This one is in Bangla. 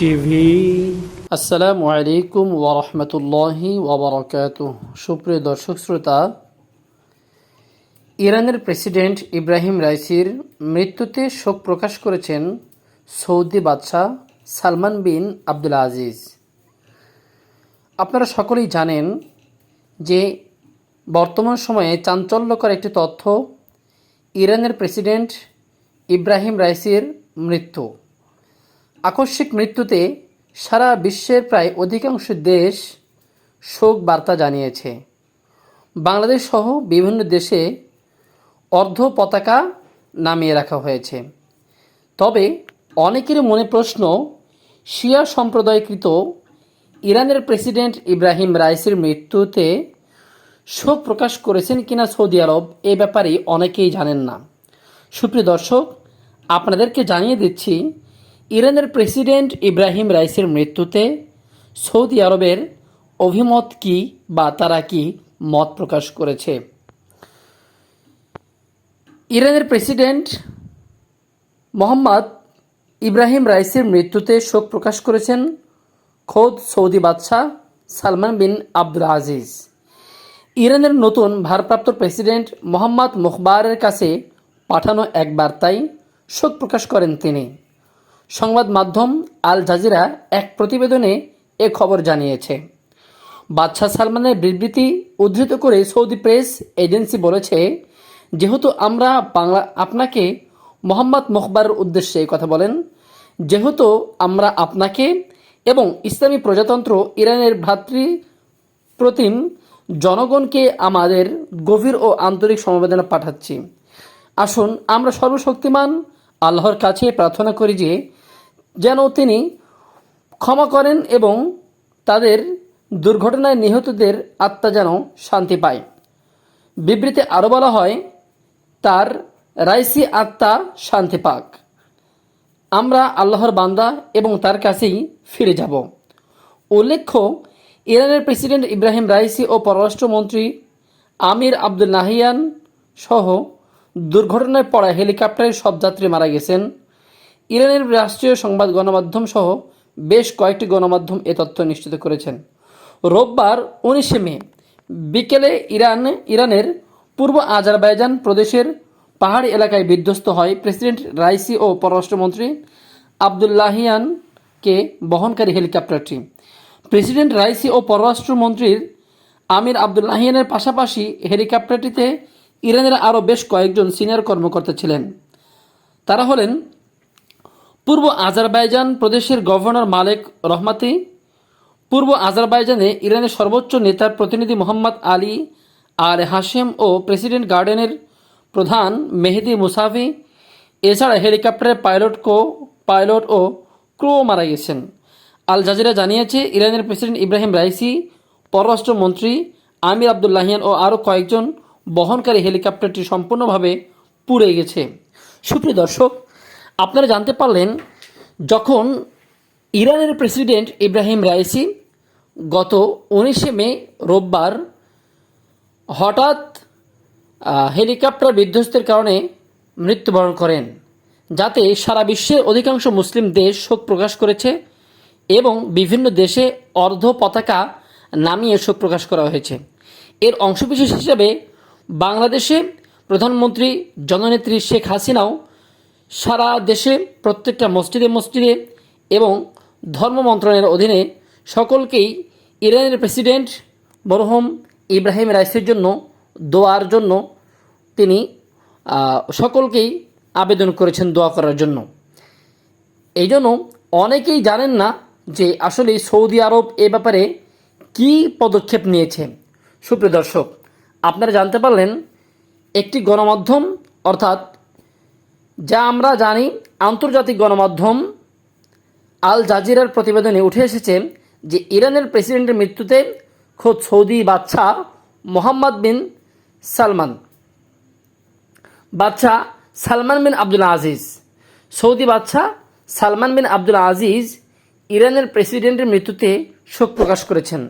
টিভি। আসসালামু আলাইকুম ওরহমতুল্লাহি ওবরাকাত সুপ্রিয় দর্শক শ্রোতা, ইরানের প্রেসিডেন্ট ইব্রাহিম রাইসির মৃত্যুতে শোক প্রকাশ করেছেন সৌদি বাদশাহ সালমান বিন আব্দুল আজিজ। আপনারা সকলেই জানেন যে বর্তমান সময়ে চাঞ্চল্যকর একটি তথ্য, ইরানের প্রেসিডেন্ট ইব্রাহিম রাইসির মৃত্যু। আকস্মিক মৃত্যুতে সারা বিশ্বের প্রায় অধিকাংশ দেশ শোক বার্তা জানিয়েছে। বাংলাদেশ সহ বিভিন্ন দেশে অর্ধ পতাকা নামিয়ে রাখা হয়েছে। তবে অনেকের মনে প্রশ্ন, শিয়া সম্প্রদায়কৃত ইরানের প্রেসিডেন্ট ইব্রাহিম রাইসির মৃত্যুতে শোক প্রকাশ করেছেন কিনা সৌদি আরব, এ ব্যাপারে অনেকেই জানেন না। সুপ্রিয় দর্শক, আপনাদেরকে জানিয়ে দিচ্ছি ইরানের প্রেসিডেন্ট ইব্রাহিম রাইসের মৃত্যুতে সৌদি আরবের অভিমত কি বা তারা কি মত প্রকাশ করেছে? ইরানের প্রেসিডেন্ট মোহাম্মদ ইব্রাহিম রাইসের মৃত্যুতে শোক প্রকাশ করেছেন খোদ সৌদি বাদশাহ সালমান বিন আব্দুল আজিজ। ইরানের নতুন ভারপ্রাপ্ত প্রেসিডেন্ট মোহাম্মদ মুখবারের কাছে পাঠানো এক বার্তায় শোক প্রকাশ করেন তিনি। সংবাদ মাধ্যম আল জাজিরা এক প্রতিবেদনে এ খবর জানিয়েছে। বাদশাহ সালমানের বিবৃতি উদ্ধৃত করে সৌদি প্রেস এজেন্সি বলেছে, যেহেতু আমরা বাংলা, আপনাকে মোহাম্মদ মুখবারের উদ্দেশ্যে এই কথা বলেন, যেহেতু আমরা আপনাকে এবং ইসলামী প্রজাতন্ত্র ইরানের ভ্রাতৃ প্রতিম জনগণকে আমাদের গভীর ও আন্তরিক সমবেদনা পাঠাচ্ছি। আসুন, আমরা সর্বশক্তিমান আল্লাহর কাছে প্রার্থনা করি যে, যেন তিনি ক্ষমা করেন এবং তাদের দুর্ঘটনায় নিহতদের আত্মা যেন শান্তি পায়। বিবৃতি আরও বলা হয়, তার রাইসি আত্মা শান্তি পাক। আমরা আল্লাহর বান্দা এবং তার কাছেই ফিরে যাব। উল্লেখ্য, ইরানের প্রেসিডেন্ট ইব্রাহিম রাইসি ও পররাষ্ট্রমন্ত্রী আমির আব্দুল নাহিয়ান সহ দুর্ঘটনায় পড়া হেলিকপ্টারের সব যাত্রী মারা গেছেন। ইরানের রাষ্ট্রীয় সংবাদ গণমাধ্যম সহ বেশ কয়েকটি গণমাধ্যম এ তথ্য নিশ্চিত করেছেন। রোববার উনিশে মে বিকেলে ইরান, ইরানের পূর্ব আজারবাইজান প্রদেশের পাহাড়ি এলাকায় বিধ্বস্ত হয় প্রেসিডেন্ট রাইসি ও পররাষ্ট্রমন্ত্রী আবদুল্লাহিয়ানকে বহনকারী হেলিকপ্টারটি। প্রেসিডেন্ট রাইসি ও পররাষ্ট্রমন্ত্রীর আমির আবদুল্লাহিয়ানের পাশাপাশি হেলিকপ্টারটিতে ইরানের আরও বেশ কয়েকজন সিনিয়র কর্মকর্তা ছিলেন। তারা হলেন পূর্ব আজারবাইজান প্রদেশের গভর্নর মালেক রহমাতি, পূর্ব আজারবাইজানে ইরানের সর্বোচ্চ নেতার প্রতিনিধি মোহাম্মদ আলী, আর হাশেম ও প্রেসিডেন্ট গার্ডেনের প্রধান মেহেদি মুসাফি। এছাড়া হেলিকপ্টারের পাইলট কো, পাইলট ও ক্রু মারা গেছেন। আল জাজিরা জানিয়েছে, ইরানের প্রেসিডেন্ট ইব্রাহিম রাইসি, পররাষ্ট্রমন্ত্রী আমির আবদুল্লাহিয়ান ও আরও কয়েকজন বহনকারী হেলিকপ্টারটি সম্পূর্ণভাবে পুড়ে গেছে। সুপ্রিয় দর্শক, আপনারা জানতে পারলেন, যখন ইরানের প্রেসিডেন্ট ইব্রাহিম রাইসি গত উনিশে মে রোববার হঠাৎ হেলিকপ্টার বিধ্বস্তের কারণে মৃত্যুবরণ করেন, যাতে সারা বিশ্বের অধিকাংশ মুসলিম দেশ শোক প্রকাশ করেছে এবং বিভিন্ন দেশে অর্ধ পতাকা নামিয়ে শোক প্রকাশ করা হয়েছে। এর অংশবিশেষ হিসেবে বাংলাদেশে প্রধানমন্ত্রী জননেত্রী শেখ হাসিনাও সারা দেশে প্রত্যেকটা মসজিদে মসজিদে এবং ধর্ম মন্ত্রণালয়ের অধীনে সকলকেই ইরানের প্রেসিডেন্ট বরহম ইব্রাহিম রাইসের জন্য দোয়ার জন্য তিনি সকলকেই আবেদন করেছেন দোয়া করার জন্য। এই জন্য অনেকেই জানেন না যে আসলে সৌদি আরব এ ব্যাপারে কী পদক্ষেপ নিয়েছে। সুপ্রিয় দর্শক আপনারা জানতে পারলেন, একটি গণমাধ্যম, অর্থাৎ যা আমরা জানি, আন্তর্জাতিক গণমাধ্যম, আল জাজিরার প্রতিবেদনে উঠে এসেছে যে ইরানের প্রেসিডেন্টের মৃত্যুতে খোদ সৌদি বাদশাহ মোহাম্মদ বিন সালমান, বাদশাহ Salman bin Abdul Aziz, Saudi বাদশাহ সালমান বিন আব্দুল আজিজ ইরানের প্রেসিডেন্টের মৃত্যুতে শোক প্রকাশ করেছেন।